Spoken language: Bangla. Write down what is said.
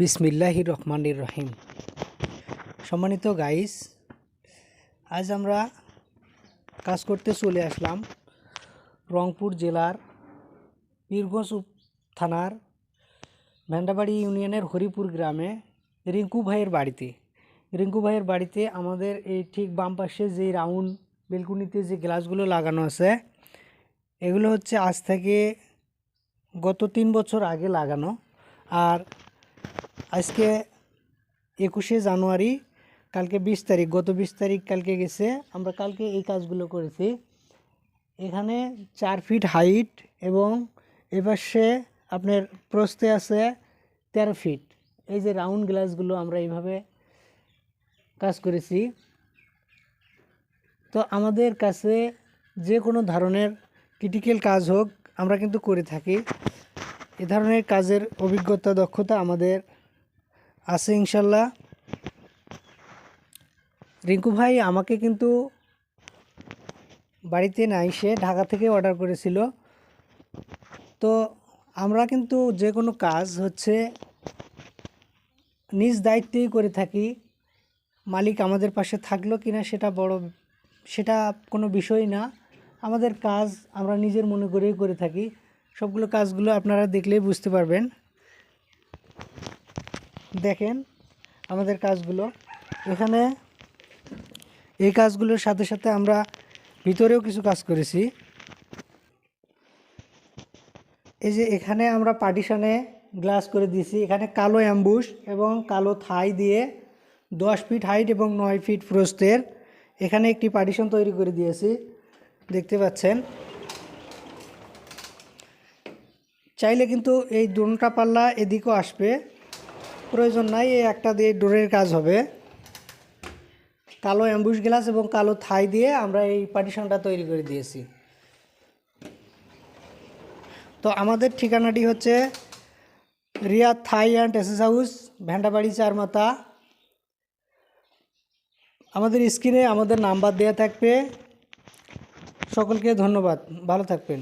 বিসমিল্লাহির রহমানির রহিম। সম্মানিত গাইস আজ আমরা কাজ করতে চলে আসলাম রংপুর জেলার পীরগঞ্জ থানার ভেন্ডাবাড়ি ইউনিয়নের হরিপুর গ্রামে রিঙ্কু ভাইয়ের বাড়িতে। রিঙ্কু ভাইয়ের বাড়িতে আমাদের এই ঠিক বাম পাশে যে রাউন্ড বেলকুনিতে যে গ্লাসগুলো লাগানো আছে, এগুলো হচ্ছে আজ থেকে গত তিন বছর আগে লাগানো। আর আজকে একুশে জানুয়ারি, কালকে বিশ তারিখ, গত বিশ তারিখ কালকে গেছে। আমরা কালকে এই কাজগুলো করেছি। এখানে চার ফিট হাইট এবং এপাশে আপনার প্রস্তে আছে তেরো ফিট। এই যে রাউন্ড গ্লাসগুলো আমরা এইভাবে কাজ করেছি। তো আমাদের কাছে যে কোনো ধরনের ক্রিটিক্যাল কাজ হোক, আমরা কিন্তু করে থাকি। এ ধরনের কাজের অভিজ্ঞতা, দক্ষতা আমাদের আছে ইনশাল্লাহ। রিঙ্কু ভাই আমাকে কিন্তু বাড়িতে নাই সে ঢাকা থেকে অর্ডার করেছিল। তো আমরা কিন্তু যে কোনো কাজ হচ্ছে নিজ দায়িত্বেই করে থাকি। মালিক আমাদের পাশে থাকল কিনা সেটা বড়, সেটা কোনো বিষয় না। আমাদের কাজ আমরা নিজের মনে করেই করে থাকি। সবগুলো কাজগুলো আপনারা দেখলেই বুঝতে পারবেন। দেখেন আমাদের কাজগুলো। এখানে এই কাজগুলোর সাথে সাথে আমরা ভিতরেও কিছু কাজ করেছি। এই যে এখানে আমরা পার্টিশানে গ্লাস করে দিয়েছি। এখানে কালো অ্যাম্বুশ এবং কালো থাই দিয়ে দশ ফিট হাইট এবং নয় ফিট প্রস্থের এখানে একটি পার্টিশন তৈরি করে দিয়েছি। দেখতে পাচ্ছেন। চাইলে কিন্তু এই দুটা পাল্লা এদিকেও আসবে। প্রয়োজন নাই, এই একটা দিয়ে ডোরের কাজ হবে। কালো অ্যাম্বুশ গ্লাস এবং কালো থাই দিয়ে আমরা এই পার্টিশনটা তৈরি করে দিয়েছি। তো আমাদের ঠিকানাটি হচ্ছে Riya Thai and SS house ভ্যান্ডাবাড়ি চারমাতা আমাদের স্ক্রিনে আমাদের নাম্বার দেওয়া থাকবে। সকলকে ধন্যবাদ। ভালো থাকবেন।